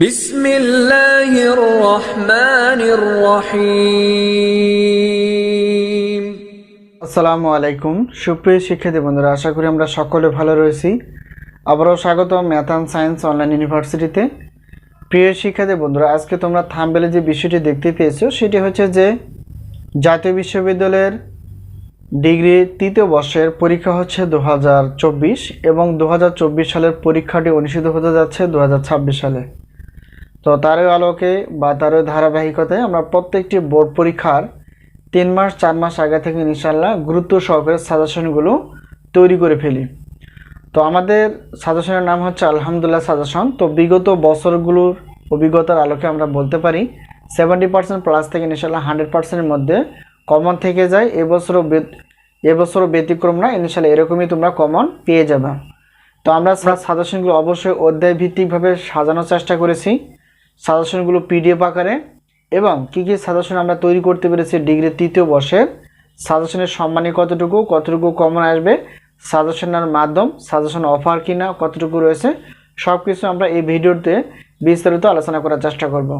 بسم الله الرحمن الرحيم আসসালামু আলাইকুম সুপ্রিয় শিক্ষার্থী বন্ধুরা আশা করি আমরা সকলে ভালো রয়েছি আবারও স্বাগত ম্যাথ অ্যান্ড সায়েন্স অনলাইন ইউনিভার্সিটিতে প্রিয় শিক্ষার্থী বন্ধুরা আজকে তোমরা থামবেলে যে বিষয়টি দেখতে পেয়েছো সেটি হচ্ছে যে জাতীয় বিশ্ববিদ্যালয়ের ডিগ্রি তৃতীয় বর্ষের পরীক্ষা হচ্ছে দু এবং দু সালের পরীক্ষাটি অনুষ্ঠিত হতে যাচ্ছে দু সালে তো তারই আলোকে বা তারই ধারাবাহিকতায় আমরা প্রত্যেকটি বোর্ড পরীক্ষার তিন মাস, চার মাস আগে থেকে ইনশাল্লাহ গুরুত্ব সহকারে সাজেশনগুলো তৈরি করে ফেলি। তো আমাদের সাজেশনের নাম হচ্ছে আলহামদুলিল্লাহ সাজেশন। তো বিগত বছরগুলোর অভিজ্ঞতার আলোকে আমরা বলতে পারি সেভেন্টি পার্সেন্ট প্লাস থেকে ইনশাল্লাহ হান্ড্রেড পার্সেন্টের মধ্যে কমন থেকে যায়। এবছরও এবছরও ব্যতিক্রম না ইনশাল্লাহ এরকমই তোমরা কমন পেয়ে যাবে। তো আমরা সাজেশনগুলো অবশ্যই অধ্যায় ভিত্তিকভাবে সাজানোর চেষ্টা করেছি। সাজেশনগুলো পিডিএফ আকারে এবং কী কী সাজেশন আমরা তৈরি করতে পেরেছি ডিগ্রি তৃতীয় বর্ষের সাজেশনের সম্মানী কতটুকু কতটুকু কমন আসবে সাজেশনের মাধ্যম, সাজেশন অফার কিনা, কতটুকু রয়েছে সব কিছু আমরা এই ভিডিওতে বিস্তারিত আলোচনা করার চেষ্টা করব।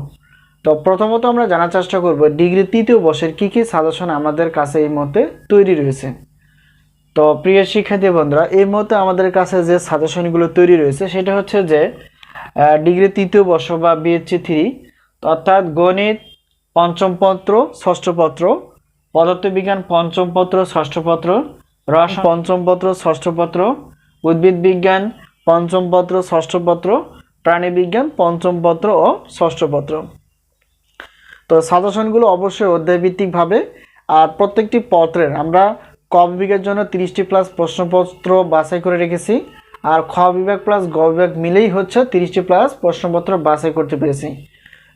তো প্রথমত আমরা জানার চেষ্টা করব ডিগ্রি তৃতীয় বর্ষের কী কী সাজেশন আমাদের কাছে এই মুহূর্তে তৈরি রয়েছে। তো প্রিয় শিক্ষার্থী বন্ধুরা, এই মুহূর্তে আমাদের কাছে যে সাজেশনগুলো তৈরি রয়েছে, সেটা হচ্ছে যে ডিগ্রি তৃতীয় বর্ষ বা বিএসসি থ্রি অর্থাৎ গণিত পঞ্চম পত্র, ষষ্ঠ পত্র, পদার্থবিজ্ঞান পঞ্চম পত্র, ষষ্ঠ পত্র, রসায়ন পঞ্চম পত্র, ষষ্ঠ পত্র, উদ্ভিদ বিজ্ঞান পঞ্চম পত্র, ষষ্ঠ পত্র প্রাণীবিজ্ঞান পঞ্চম পত্র ও ষষ্ঠ পত্র। তো সাজেশনগুলো অবশ্যই অধ্যায়ভিত্তিকভাবে আর প্রত্যেকটি পত্রের আমরা ক বিভাগের জন্য তিরিশটি প্লাস প্রশ্নপত্র বাছাই করে রেখেছি। আর খ বিভাগ প্লাস গ বিভাগ মিলেই হচ্ছে তিরিশটি প্লাস প্রশ্নপত্র বাছাই করতে পেরেছি।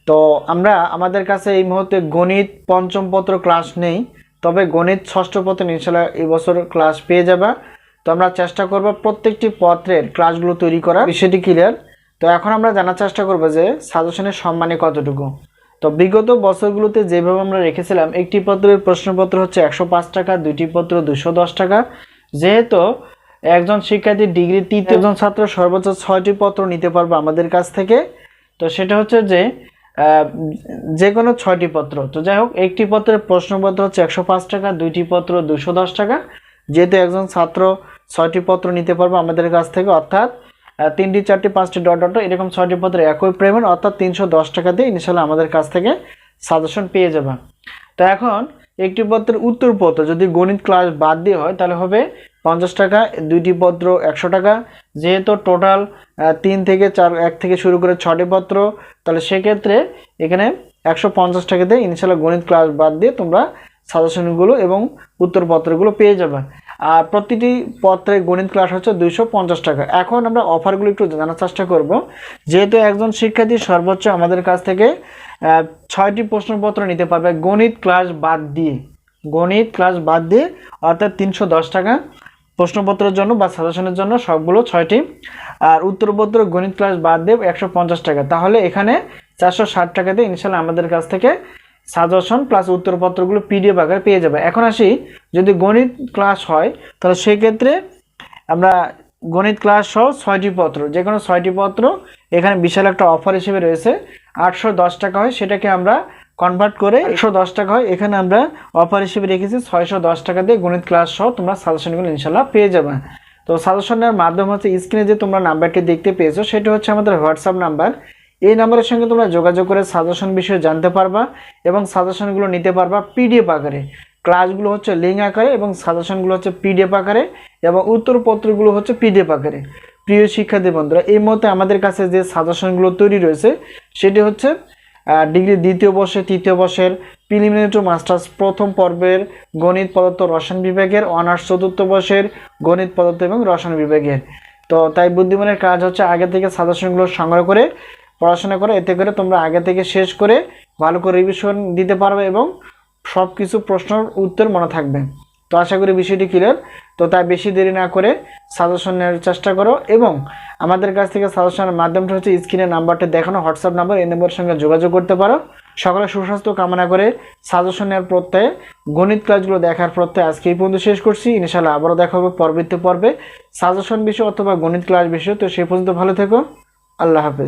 তো আমরা আমাদের কাছে এই মুহূর্তে গণিত পঞ্চম পত্র ক্লাস নেই, তবে গণিত ষষ্ঠ পত্র ইনশাল্লাহ এই বছর ক্লাস পেয়ে যাবা। তো আমরা চেষ্টা করব প্রত্যেকটি পত্রের ক্লাসগুলো তৈরি করার। বিষয়টি ক্লিয়ার তো এখন আমরা জানার চেষ্টা করব যে সাজেশনের সম্মানে কতটুকু? তো বিগত বছরগুলোতে যেভাবে আমরা রেখেছিলাম, একটি পত্রের প্রশ্নপত্র হচ্ছে একশো পাঁচ টাকা, দুইটি পত্র দশ টাকা। যেহেতু একজন শিক্ষার্থী ডিগ্রি তৃতীয়জন ছাত্র সর্বোচ্চ ছয়টি পত্র নিতে পারবে আমাদের কাছ থেকে। তো সেটা হচ্ছে যে যে কোনো ছয়টি পত্র। তো যাই হোক একটি পত্রের প্রশ্নপত্র হচ্ছে একশো পাঁচ টাকা দুইটি পত্র দুশো দশ টাকা। যেহেতু একজন ছাত্র ছয়টি পত্র নিতে পারবে আমাদের কাছ থেকে অর্থাৎ তিনটি চারটি পাঁচটি ডট ডট এরকম ছয়টি পত্র একই পেমেন্ট অর্থাৎ তিনশো দশ টাকা দিয়ে ইনশাল্লাহ আমাদের কাছ থেকে সাজেশন পেয়ে যাবে তো এখন একটি পত্রের উত্তর পত্র যদি গণিত ক্লাস বাদ দিয়ে হয় তাহলে হবে পঞ্চাশ টাকা, দুইটি পত্র একশো টাকা। যেহেতু টোটাল তিন থেকে চার, এক থেকে শুরু করে ছটি পত্র, তাহলে সেক্ষেত্রে এখানে একশো পঞ্চাশ টাকাতে ইনশাল্লাহ গণিত ক্লাস বাদ দিয়ে তোমরা সাজেশনগুলো এবং উত্তরপত্রগুলো পেয়ে যাবে। আর প্রতিটি পত্রে গণিত ক্লাস হচ্ছে দুইশো পঞ্চাশ টাকা। এখন আমরা অফারগুলো একটু জানার চেষ্টা করব। যেহেতু একজন শিক্ষার্থী সর্বোচ্চ আমাদের কাছ থেকে ছয়টি প্রশ্নপত্র নিতে পারবে গণিত ক্লাস বাদ দিয়ে। গণিত ক্লাস বাদ দিয়ে অর্থাৎ তিনশো দশ টাকা। প্রশ্নপত্রের জন্য বা সাজেশনের জন্য সবগুলো ছয়টি। আর উত্তরপত্র গণিত ক্লাস বাদ দেব একশো পঞ্চাশ টাকা। তাহলে এখানে চারশো ষাট টাকাতে ইনশাল্লাহ আমাদের কাছ থেকে সাজেশন প্লাস উত্তরপত্রগুলো পিডিএফ আকারে পেয়ে যাবে। এখন আসি, যদি গণিত ক্লাস হয়, তাহলে সেক্ষেত্রে আমরা গণিত ক্লাস সহ ছয়টি পত্র, যে কোনো ছয়টি পত্র এখানে বিশাল একটা অফার হিসেবে রয়েছে। আটশো দশ টাকা হয়, সেটাকে আমরা কনভার্ট করে একশো দশ টাকা হয়। এখানে আমরা অফার হিসেবে রেখেছি ছয়শো দশ টাকা দিয়ে গণিত ক্লাস সহ তোমরা সাজেশনগুলো ইনশাল্লাহ পেয়ে যাবে। তো সাজেশনের মাধ্যম হচ্ছে স্ক্রিনে যে তোমরা নাম্বারটি দেখতে পেয়েছ, সেটা হচ্ছে আমাদের হোয়াটসঅ্যাপ নাম্বার এই নাম্বারের সঙ্গে তোমরা যোগাযোগ করে সাজেশন বিষয়ে জানতে পারবা এবং সাজেশনগুলো নিতে পারবা পিডিএফ আকারে। ক্লাসগুলো হচ্ছে লিঙ্ক আকারে এবং সাজেশনগুলো হচ্ছে পিডিএফ আকারে এবং উত্তরপত্রগুলো হচ্ছে পিডিএফ আকারে। প্রিয় শিক্ষার্থী বন্ধুরা, এই মুহূর্তে আমাদের কাছে যে সাজেশনগুলো তৈরি রয়েছে, সেটি হচ্ছে ডিগ্রি দ্বিতীয় বর্ষে, তৃতীয় বর্ষের প্রিলিমিনারি টু মাস্টার্স প্রথম পর্বের গণিত, পদার্থ, রসায়ন বিভাগের অনার্স চতুর্থ বর্ষের গণিত, পদার্থ এবং রসায়ন বিভাগের। তো তাই বুদ্ধিমানের কাজ হচ্ছে আগে থেকে সাজেশনগুলো সংগ্রহ করে, পড়াশোনা করে, এতে করে তোমরা আগে থেকে শেষ করে ভালো করে রিভিশন দিতে পারবে এবং সব কিছু প্রশ্নের উত্তর মনে থাকবে। তো আশা করি বিষয়টি ক্লিয়ার তো তাই বেশি দেরি না করে সাজেশন নেওয়ার চেষ্টা করো এবং আমাদের কাছ থেকে সাজেশনের মাধ্যমটা হচ্ছে স্ক্রিনের নাম্বারটা দেখানো, হোয়াটসঅ্যাপ নাম্বার, এই নম্বরের সঙ্গে যোগাযোগ করতে পারো। সকলে সুস্বাস্থ্য কামনা করে সাজেশনের প্রত্যয়ে, গণিত ক্লাসগুলো দেখার প্রত্যয়ে আজকে এই পর্যন্ত শেষ করছি। ইনশাল্লাহ আবারও দেখা হবে পরবর্তী পর্বে। সাজেশন বিষয় অথবা গণিত ক্লাস বিষয়, তো সেই পর্যন্ত ভালো থেকো। আল্লাহ হাফেজ।